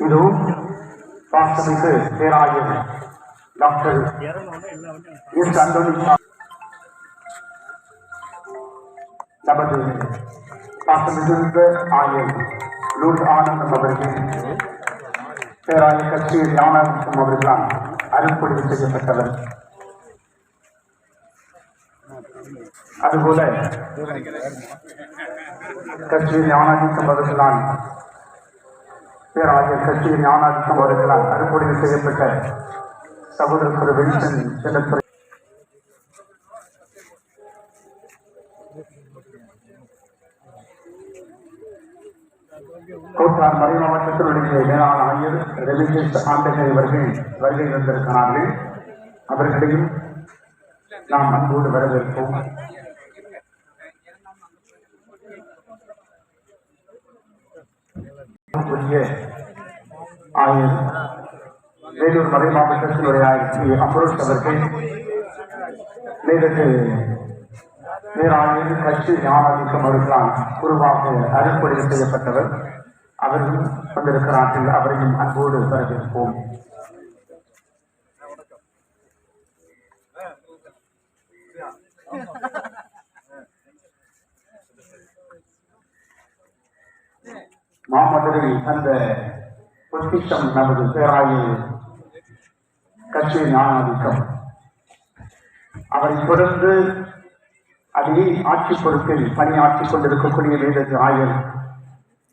ಇದು வாசமிகு பேராயர் doctor S Anthony நமது பாசமிகுந்த ஆயர் லூட் ஆனந்தம் அவர்கள் பேராயர் கட்சி ஞானந்தம் அவர்களால் அருள்பொழிவு செய்யப்பட்டவர் அதுபோல கட்சி ஞானாதிக்கம் அவர்களால் பேராயர் கட்சி ஞானாதிக்கம் அவர்களால் அறுபொழிவு செய்யப்பட்ட சகோதரர் திரு வில்சன் செல்லத்துறை. கோட்டார் மறை மாவட்டத்தினுடைய மேலான ஆயர் ரெலிஜியஸ் ஆண்டகர் இவர்கள் வருகை வந்திருக்கிறார்கள் அவர்களையும் நாம் அன்போடு வரவேற்போம். புதிய ஆயர் வேலூர் மறை மாவட்டத்தினுடைய ஆயர் ஸ்ரீ அவர்கள் மேலுக்கு பேராயர் கட்சி ஞானாதிக்கம் அவர்களால் குருவாக அருள்பொழிவு செய்யப்பட்டவர். அவர்களும் வந்திருக்கிறார்கள். அவரையும் அன்போடு வரவேற்போம். மாமதுரை அந்த பொக்கிஷம் நமது பேராயில் கட்சி ஞானாதிக்கம் அவரை தொடர்ந்து அதே ஆட்சி பொறுப்பில் பணியாற்றிக் கொண்டிருக்கக்கூடிய வேதத்து ஆயர்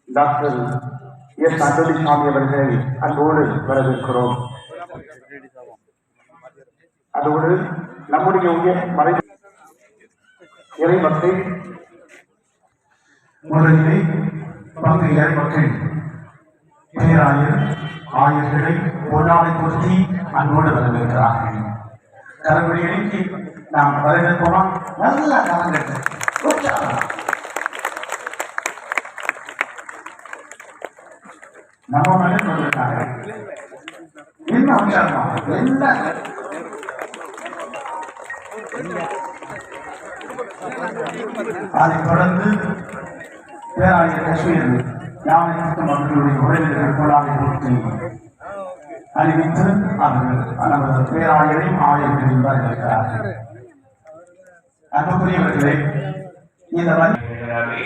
டாக்டர் எஸ். அந்தோலிசாமி அவர்களை அன்போடு வரவேற்கிறோம். அதோடு நம்முடைய உயர் மறை இறைமத்தை முதலில் பங்கு மக்கள் பேராயர் ஆயர்களை பொன்னாடை பொருத்தி அன்போடு வரவேற்கிறார்கள். கரங்களை எழுப்பி நாம் வரவேற்போமா நல்ல கரங்கள் நம்ம மகன் சொல்லிருக்காங்க என்ன உற்சாகமா என்ன? அதை தொடர்ந்து பேராயர் கஷ்மீர் ஞானத்திற்கு மக்களுடைய உறவினர்கள் கொள்ளாமை கொடுத்து அறிவித்து அவர்கள் நமது பேராயரையும் ஆயர்களையும் வரவேற்கிறார்கள் அன்புக்குரியவர்களே இந்த வரி எனவே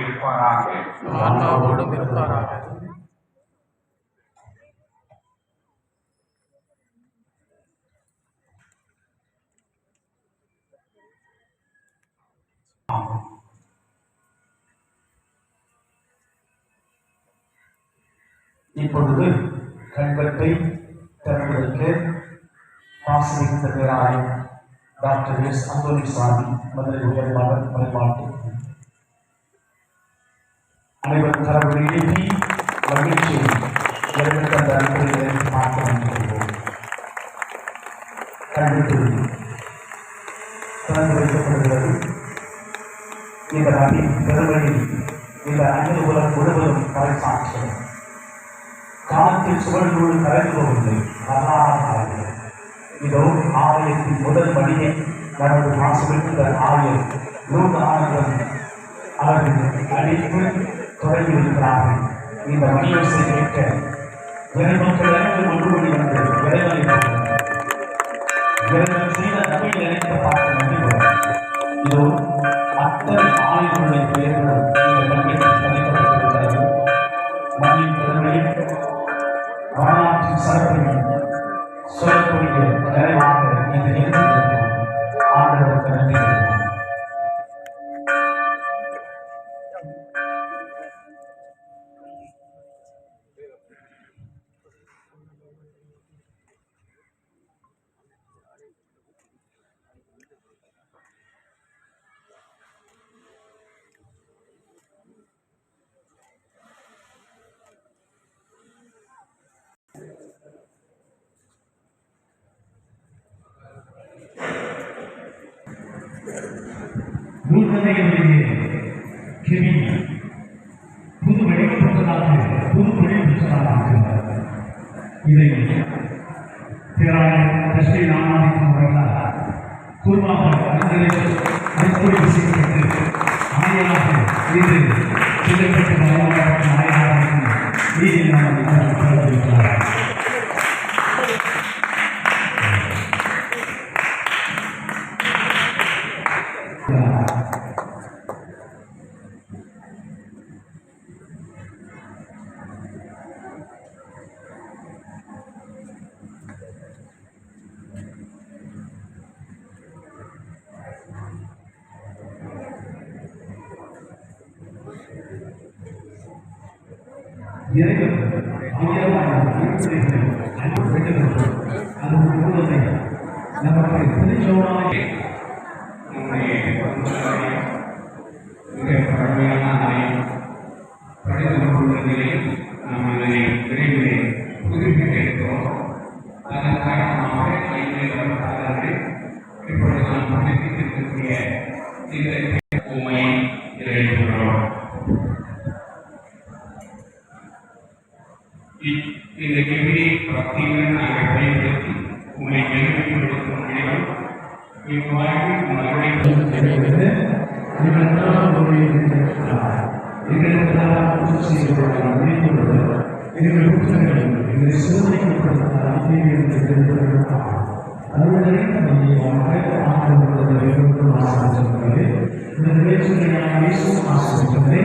இருப்பாராக. ஆன்மாவோடும் இருப்பாராக. இப்பொழுது கண்கட்டை திறந்ததற்கு பாசமிகுந்த பேராயர் டாக்டர் எஸ். அந்தோனி சுவாமி மதுரை உயர்வாளர் மலைமாட்டு அனைவரும் கரவுகளை எழுப்பி மகிழ்ச்சி எழுந்த அந்த அன்புகளை பார்க்க வந்துள்ளோம் திறந்து வைக்கப்படுகிறது. இந்த நாட்டின் பெருமையை காலத்தில் சுவர்களோடு கரைந்து வரலாறு இதோ ஆலயத்தின் முதல் படியை நமது மாசுமிக்க ஆலயம் நூறு ஆனந்தம் அவர்கள் அழைத்து தொடங்கி இருக்கிறார்கள் இந்த மணியோசை கேட்க இறைமக்கள் அனைவரும் ஒன்று மணி வந்து இறைவனை இறைவன் செய்த நன்மை நினைத்த பார்க்க நன்றி இதோ அத்தனை ஆயுதங்களை பெயர்களும் இந்த மண்ணில் பூர்வதையுடைய கிரி புது வெளிப்பட்டதாக புது வெளிப்பட்டதாக இதை பேராயர் கிருஷ்ணி ராமாதிக்கம் அவர்களால் குருவாக அஞ்சலை அடிப்படை செய்யப்பட்டு ஆணையாக இது புகழ்பெற்ற மலையாள நீதி வீதியில் இறைவன் அன்பு பெற்றவர்கள் அது முழுவதை நமக்கு திருச்சோழாய் நம்முடைய மிக பழமையான ஆலயம் நிலையில் நாம் புதுப்பிக்க இருக்கிறோம் அதன் காரணமாக ஐந்து இந்த கெவிரி பக்தியுடன் நாங்கள் பயன்படுத்தி உங்களை பெருமைப்படுத்தும் முடியும் இவ்வாழ்வில் உங்கள் எங்கள் எங்களை மையமாக ஆசிரியர்களே இந்த நிகழ்ச்சிகளை நான் ஆசிரியர்களே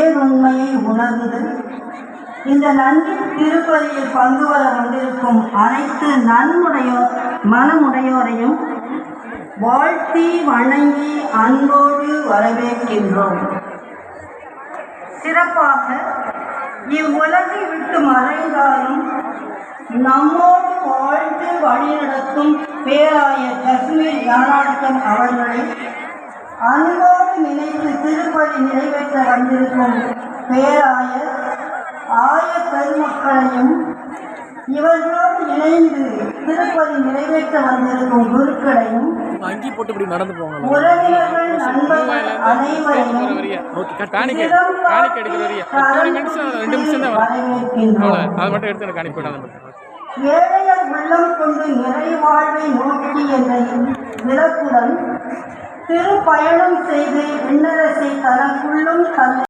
பேருண்மையை உணர்ந்து? இந்த நன்றி திருப்பதியில் பங்கு வர வந்திருக்கும் அனைத்து நன்முடையோர் மனமுடையோரையும் வாழ்த்தி வணங்கி அன்போடு வரவேற்கின்றோம். சிறப்பாக இவ்வுலகை விட்டு மறைந்தாலும் நம்மோடு வாழ்ந்து வழிநடத்தும் பேராய காஷ்மீர் ஞானாட்டம் அவர்களை அன்போடு நினைத்து திருப்பதி நிறைவேற்ற வந்திருக்கும் பேராயர் ஆய பெருமக்களையும் இவர்களோடு இணைந்து திருப்பதி நிறைவேற்ற வந்திருக்கும் குருக்களையும் அங்கி போட்டு இப்படி நடந்து போங்க. உறவினர்கள் நண்பர்கள் அனைவரையும் காணிக்கை சிரம் காணிக்கை எடுக்கிற வரையா? ஒரு நிமிஷம் ரெண்டு நிமிஷம் தான் வரும். வரவேற்கின்றோம். அவ்வளோ அதை மட்டும் எடுத்து எனக்கு காணிக்கை விடாத மட்டும் ஏழையர் உள்ளம் கொண்டு நிறைவாழ்வை நோக்கி என்ற விளக்குடன் திருப்பயணம் செய்து விண்ணரசை தனக்குள்ளும் தன்